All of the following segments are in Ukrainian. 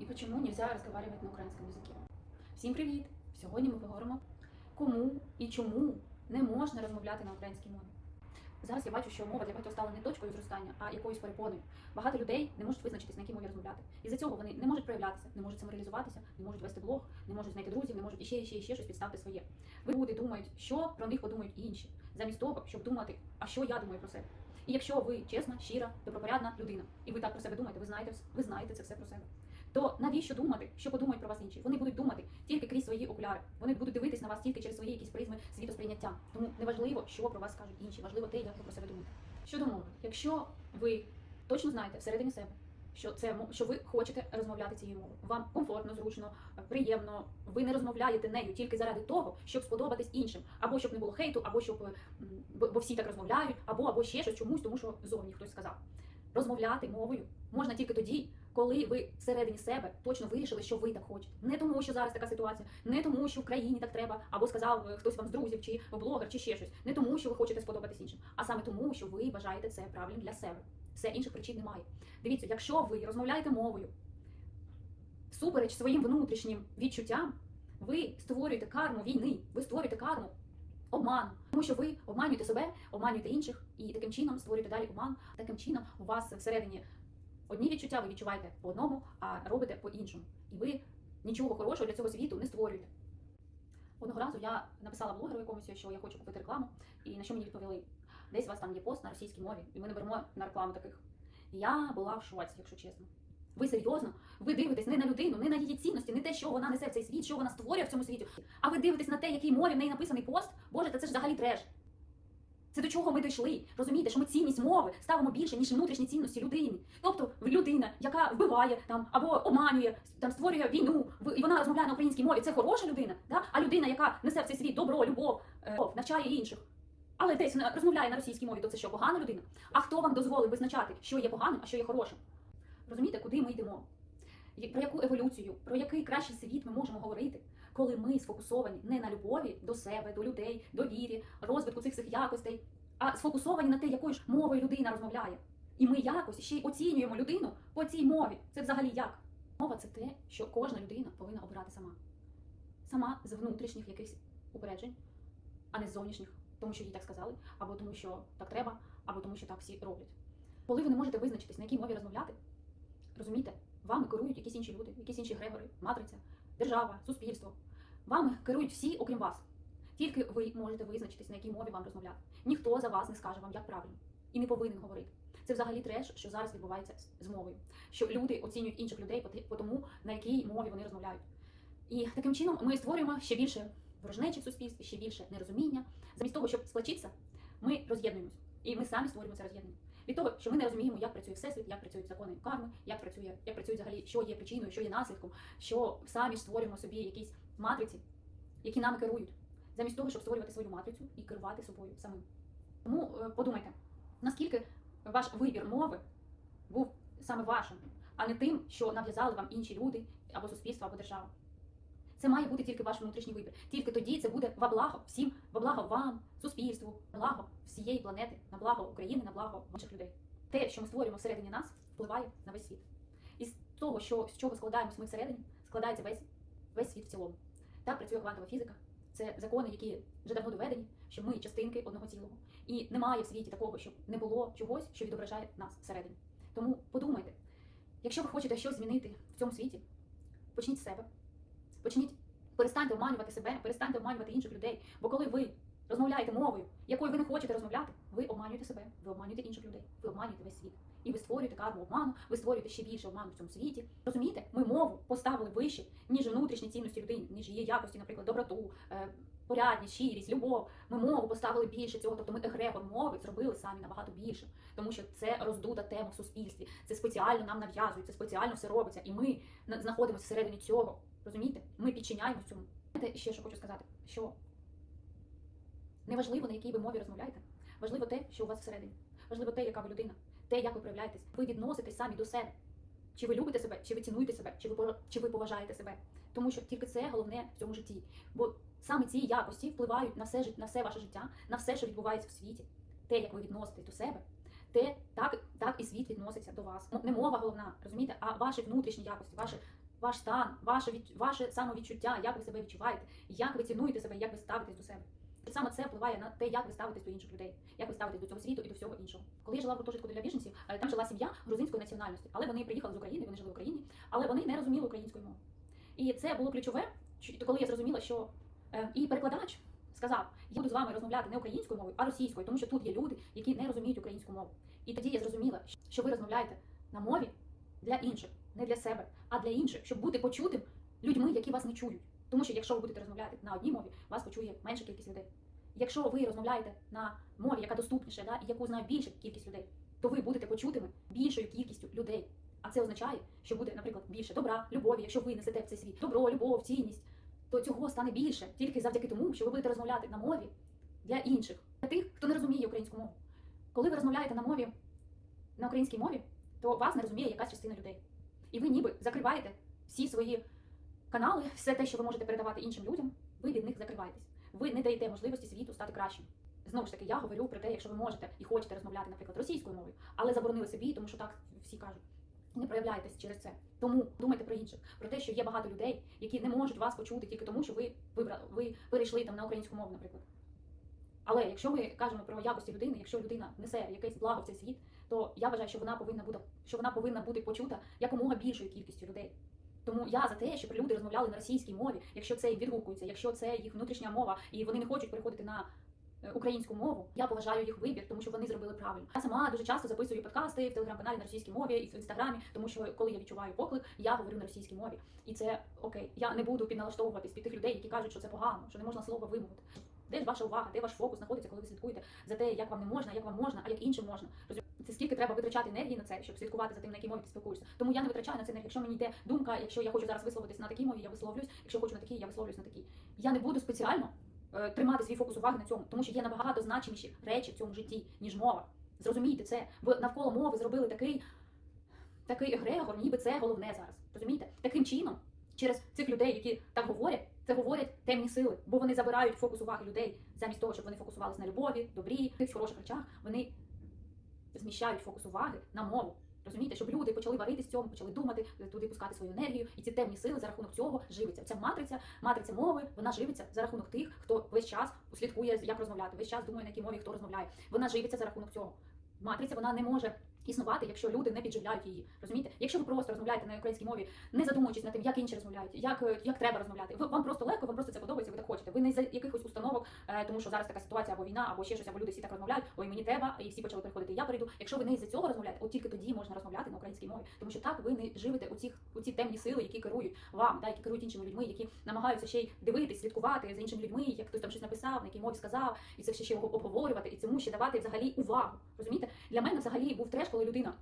и почему нельзя разговаривать на українському язикі. Всім привіт! Сьогодні ми поговоримо, кому і чому не можна розмовляти на українській мові. Зараз я бачу, що мова для багатьох стала не точкою зростання, а якоюсь перепоною. Багато людей не можуть визначитись, на якій мові розмовляти. І за цього вони не можуть проявлятися, не можуть самореалізуватися, не можуть вести блог, не можуть знайти друзів, не можуть іще, іще, іще щось підставити своє. Люди думають, що про них подумають інші, замість того, щоб думати, а що я думаю про себе. І якщо ви чесна, щира, добропорядна людина, і ви так про себе думаєте, ви знаєте, ви знаєте це все про себе. То навіщо думати, що подумають про вас інші? Вони будуть думати тільки крізь свої окуляри. Вони будуть дивитись на вас тільки через свої якісь призми світосприйняття. Тому неважливо, що про вас скажуть інші, важливо те, як ви про себе думаєте. Щодо мови, якщо ви точно знаєте всередині себе, що це що ви хочете розмовляти цією мовою, вам комфортно, зручно, приємно. Ви не розмовляєте нею тільки заради того, щоб сподобатись іншим, або щоб не було хейту, або щоб бо всі так розмовляють, або або ще щось чомусь, тому що зовні хтось сказав. Розмовляти мовою можна тільки тоді, коли ви всередині себе точно вирішили, що ви так хочете. Не тому, що зараз така ситуація, не тому, що в країні так треба, або сказав е, хтось вам з друзів, чи блогер, чи ще щось. Не тому, що ви хочете сподобатись іншим, а саме тому, що ви вважаєте це правильним для себе. Все інших причин немає. Дивіться, якщо ви розмовляєте мовою всупереч своїм внутрішнім відчуттям, ви створюєте карму війни, ви створюєте карму обману, тому що ви обманюєте себе, обманюєте інших і таким чином створюєте далі обман. Таким чином у вас всередині одні відчуття ви відчуваєте по одному, а робите по іншому. І ви нічого хорошого для цього світу не створюєте. Одного разу я написала блогеру якомусь, що я хочу купити рекламу, і на що мені відповіли: десь у вас там є пост на російській мові, і ми не беремо на рекламу таких. Я була в шоці, якщо чесно. Ви серйозно? Ви дивитесь не на людину, не на її цінності, не те, що вона несе в цей світ, що вона створює в цьому світі. А ви дивитесь на те, який мові в неї написаний пост. Боже, та це ж взагалі треш. Це до чого ми дійшли? Розумієте, що ми цінність мови ставимо більше, ніж внутрішні цінності людини. Тобто людина, яка вбиває там або обманює, там створює війну, і вона розмовляє на українській мові, це хороша людина. Да? А людина, яка несе в цей світ добро, любов, е, навчає інших. Але десь розмовляє на російській мові, то це що, погана людина? А хто вам дозволив визначати, що є поганим, а що є хорошим? Розумієте, куди ми йдемо? Про яку еволюцію, про який кращий світ ми можемо говорити, коли ми сфокусовані не на любові до себе, до людей, довірі, розвитку цих всіх якостей, а сфокусовані на те, якою ж мовою людина розмовляє. І ми якось ще й оцінюємо людину по цій мові. Це взагалі як? Мова це те, що кожна людина повинна обирати сама. Сама з внутрішніх якихось упереджень, а не з зовнішніх, тому що їй так сказали, або тому, що так треба, або тому, що так всі роблять. Коли ви не можете визначитись, на якій мові розмовляти, розумієте, вами керують якісь інші люди, якісь інші грегори, матриця, держава, суспільство. Вами керують всі, окрім вас. Тільки ви можете визначитись, на якій мові вам розмовляти. Ніхто за вас не скаже вам, як правильно, і не повинен говорити. Це взагалі треш, що зараз відбувається з- мовою. Що люди оцінюють інших людей по тому, на якій мові вони розмовляють. І таким чином ми створюємо ще більше ворожнечі в суспільстві, ще більше нерозуміння. Замість того, щоб сплачитися, ми роз'єднуємось. І ми самі створюємо це роз'єднання. Від того, що ми не розуміємо, як працює всесвіт, як працюють закони карми, як працює, як працює взагалі, що є причиною, що є наслідком, що самі ж створюємо собі якісь матриці, які нами керують, замість того, щоб створювати свою матрицю і керувати собою самим. Тому е, подумайте, наскільки ваш вибір мови був саме вашим, а не тим, що нав'язали вам інші люди або суспільство, або держава. Це має бути тільки ваш внутрішній вибір. Тільки тоді це буде во благо всім, во благо вам, суспільству, на благо всієї планети, на благо України, на благо інших людей. Те, що ми створюємо всередині нас, впливає на весь світ. І з того, що з чого складаємось ми всередині, складається весь, весь світ в цілому. Так працює квантова фізика. Це закони, які вже давно доведені, що ми частинки одного цілого. І немає в світі такого, щоб не було чогось, що відображає нас всередині. Тому подумайте, якщо ви хочете щось змінити в цьому світі, почніть з себе. Почніть, перестаньте обманювати себе, перестаньте обманювати інших людей. Бо коли ви розмовляєте мовою, якою ви не хочете розмовляти, ви обманюєте себе, ви обманюєте інших людей, ви обманюєте весь світ. І ви створюєте карму обману, ви створюєте ще більше обману в цьому світі. Розумієте, ми мову поставили вище, ніж внутрішні цінності людини, ніж її якості, наприклад, доброту, е, порядність, щирість, любов. Ми мову поставили більше цього, тобто ми егрегор мови зробили самі набагато більше, тому що це роздута тема в суспільстві. Це спеціально нам нав'язують, це спеціально все робиться, і ми знаходимося всередині цього. Розумієте? Ми підчиняємось цьому. Знаєте, ще що хочу сказати, що неважливо, на якій ви мові розмовляєте, важливо те, що у вас всередині. Важливо те, яка ви людина, те, як ви проявляєтесь. Ви відноситесь самі до себе. Чи ви любите себе, чи ви цінуєте себе, чи ви чи ви поважаєте себе. Тому що тільки це головне в цьому житті. Бо саме ці якості впливають на все, на все ваше життя, на все, що відбувається в світі. Те, як ви відноситесь до себе, те так, так і світ відноситься до вас. Ну, Не мова головна, розумієте, а ваші внутрішні якості, ваші ваш стан, ваше ваше самовідчуття, як ви себе відчуваєте, як ви цінуєте себе, як ви ставитесь до себе. І саме це впливає на те, як ви ставитесь до інших людей, як ви ставитесь до цього світу і до всього іншого. Коли я жила в гуртожитку для біженців, е, там жила сім'я грузинської національності, але вони приїхали з України, вони жили в Україні, але вони не розуміли української мови. І це було ключове, коли я зрозуміла, що е, і перекладач сказав: я буду з вами розмовляти не українською мовою, а російською, тому що тут є люди, які не розуміють українську мову. І тоді я зрозуміла, що ви розмовляєте на мові для інших, не для себе, а для інших, щоб бути почутим людьми, які вас не чують. Тому що якщо ви будете розмовляти на одній мові, вас почує менша кількість людей. Якщо ви розмовляєте на мові, яка доступніша, да, і яку знає більша кількість людей, то ви будете почутими більшою кількістю людей. А це означає, що буде, наприклад, більше добра, любові, якщо ви несете в цей світ добро, любов, цінність, то цього стане більше тільки завдяки тому, що ви будете розмовляти на мові для інших, для тих, хто не розуміє українську мову. Коли ви розмовляєте на мові на українській мові, то вас не розуміє якась частина людей. І ви ніби закриваєте всі свої канали, все те, що ви можете передавати іншим людям, ви від них закриваєтесь. Ви не даєте можливості світу стати кращим. Знову ж таки, я говорю про те, якщо ви можете і хочете розмовляти, наприклад, російською мовою, але заборонили собі, тому що так всі кажуть. Не проявляйтесь через це. Тому думайте про інших, про те, що є багато людей, які не можуть вас почути тільки тому, що ви вибрали, ви перейшли там на українську мову, наприклад. Але якщо ми кажемо про якості людини, якщо людина несе якесь благо в цей світ, то я вважаю, що вона повинна бути, що вона повинна бути почута якомога більшою кількістю людей. Тому я за те, щоб люди розмовляли на російській мові, якщо це відгукується, якщо це їх внутрішня мова, і вони не хочуть переходити на е, українську мову. Я поважаю їх вибір, тому що вони зробили правильно. Я сама дуже часто записую подкасти в телеграм-каналі на російській мові і в інстаграмі, тому що коли я відчуваю поклик, я говорю на російській мові. І це окей. Я не буду підналаштовуватись під тих людей, які кажуть, що це погано, що не можна слово вимовити. Де ж ваша увага, де ваш фокус знаходиться, коли ви слідкуєте за те, як вам не можна, як вам можна, а як іншим можна. Це скільки треба витрачати енергії на це, щоб слідкувати за тим, на якій мові ти спілкуєшся. Тому я не витрачаю на це енергію. Якщо мені йде думка, якщо я хочу зараз висловитись на такій мові, я висловлюсь. Якщо хочу на такій, я висловлюсь на такій. Я не буду спеціально е, тримати свій фокус уваги на цьому, тому що є набагато значиміші речі в цьому житті, ніж мова. Зрозумійте це, бо навколо мови зробили такий, такий егрегор, ніби це головне зараз. Розумієте? Таким чином, через цих людей, які так говорять, це говорять темні сили, бо вони забирають фокус уваги людей замість того, щоб вони фокусувалися на любові, добрі, тих хороших речах. Вони зміщають фокус уваги на мову. Розумієте, щоб люди почали варитись в цьому, почали думати, туди пускати свою енергію, і ці темні сили за рахунок цього живиться. Ця матриця, матриця мови, вона живиться за рахунок тих, хто весь час слідкує, як розмовляти, весь час думає, на якій мові хто розмовляє. Вона живиться за рахунок цього. Матриця вона не може існувати, якщо люди не підживляють її. Розумієте? Якщо ви просто розмовляєте на українській мові, не задумуючись над тим, як інші розмовляють, як, е, як треба розмовляти. Ви вам просто легко, вам просто це подобається, ви так хочете. Ви не за якихось установок, е, тому що зараз така ситуація або війна, або ще щось, або люди всі так розмовляють. Ой, мені треба, і всі почали приходити. Я прийду. Якщо ви не з-за цього розмовляєте, от тільки тоді можна розмовляти на українській мові, тому що так ви не живете у цих у ці темні сили, які керують вам, да, які керують іншими людьми, які намагаються ще й дивитись, слідкувати за іншими людьми, як хтось там щось написав, на якій мові сказав, і це все ще обговорювати, і цьому ще давати взагалі увагу. Розумієте? Для мене взагалі був треш, коли людина.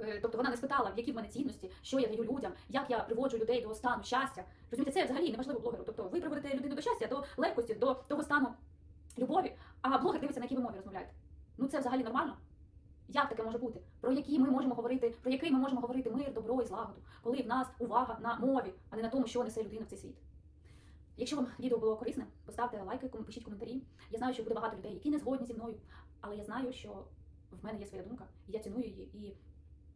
Е, Тобто вона не спитала, в які в мене цінності, що я даю людям, як я приводжу людей до стану щастя. Розумієте, це взагалі неважливо блогеру. Тобто ви приводите людину до щастя, до легкості, до того стану любові, а блогер дивиться, на якій ви мові розмовляєте. Ну це взагалі нормально. Як таке може бути? Про які ми можемо говорити, про який ми можемо говорити мир, добро і злагоду, коли в нас увага на мові, а не на тому, що несе людина в цей світ. Якщо вам відео було корисне, поставте лайки, пишіть коментарі. Я знаю, що буде багато людей, які не згодні зі мною, але я знаю, що в мене є своя думка, і я ціную її. І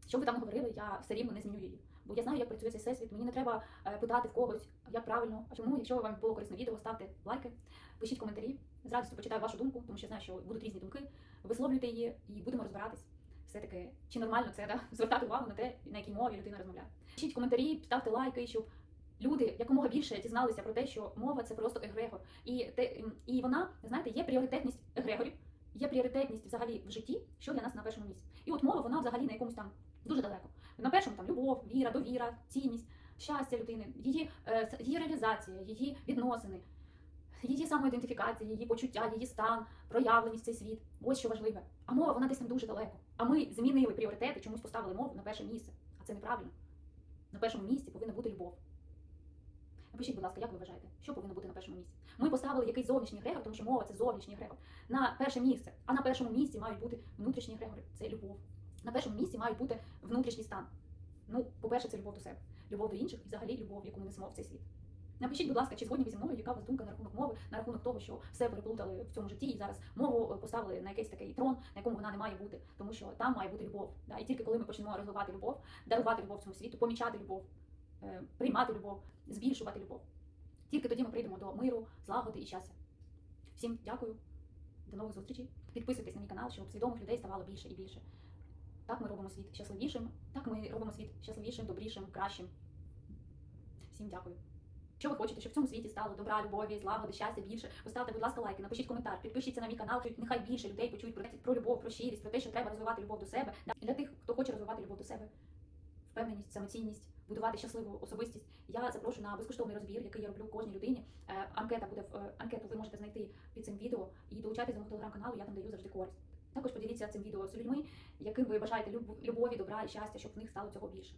що ви там говорили, я все рівно не зміню її. Бо я знаю, як працює цей всесвіт. Мені не треба е, питати в когось, як правильно. А Тому, якщо вам було корисне відео, ставте лайки, пишіть коментарі. З радістю почитаю вашу думку, тому що я знаю, що будуть різні думки. Висловлюйте її і будемо розбиратись. Все таки, чи нормально це да? звертати увагу на те, на якій мові людина розмовляє. Пишіть коментарі, ставте лайки, щоб люди якомога більше дізналися про те, що мова це просто егрегор. І те, і вона, знаєте, є пріоритетність егрегорів, є пріоритетність взагалі в житті, що для нас на першому місці. І от мова, вона взагалі на якомусь там дуже далеко. На першому там любов, віра, довіра, цінність, щастя людини, її, е, її реалізація, її відносини, її самоідентифікація, її почуття, її стан, проявленість в цей світ. Ось що важливе. А мова вона десь там дуже далеко. А ми змінили пріоритети, чомусь поставили мову на перше місце. А це неправильно. На першому місці повинна бути любов. Напишіть, будь ласка, як ви вважаєте, що повинно бути на першому місці? Ми поставили якийсь зовнішній грегор, тому що мова це зовнішній грегор, на перше місце. А на першому місці мають бути внутрішні грегори, це любов. На першому місці мають бути внутрішній стан. Ну, по-перше, це любов до себе, любов до інших і взагалі любов, яку ми несемо в цей світ. Напишіть, будь ласка, чи згодні ви зі мною, яка у вас думка на рахунок мови, на рахунок того, що все переплутали в цьому житті, і зараз мову е, поставили на якийсь такий трон, на якому вона не має бути, тому що там має бути любов. Да? І тільки коли ми почнемо розвивати любов, дарувати любов цьому світу, помічати любов, приймати любов, збільшувати любов. Тільки тоді ми прийдемо до миру, злагоди і щастя. Всім дякую, до нових зустрічей. Підписуйтесь на мій канал, щоб свідомих людей ставало більше і більше. Так ми робимо світ щасливішим, так ми робимо світ щасливішим, добрішим, кращим. Всім дякую. Що ви хочете, щоб в цьому світі стало добра, любові, злагоди, щастя більше? Поставте, будь ласка, лайки, напишіть коментар, підпишіться на мій канал, нехай більше людей почують про, про любов, про щирість, про те, що треба розвивати любов до себе. Для тих, хто хоче розвивати любов до себе, впевненість, самоцінність, будувати щасливу особистість. Я запрошую на безкоштовний розбір, який я роблю кожній людині. Е, Анкета буде в е, анкету. Ви можете знайти під цим відео і долучайтесь до мого телеграм-каналу. Я там даю завжди користь. Також поділіться цим відео з людьми, яким ви бажаєте любові, добра і щастя, щоб в них стало цього більше.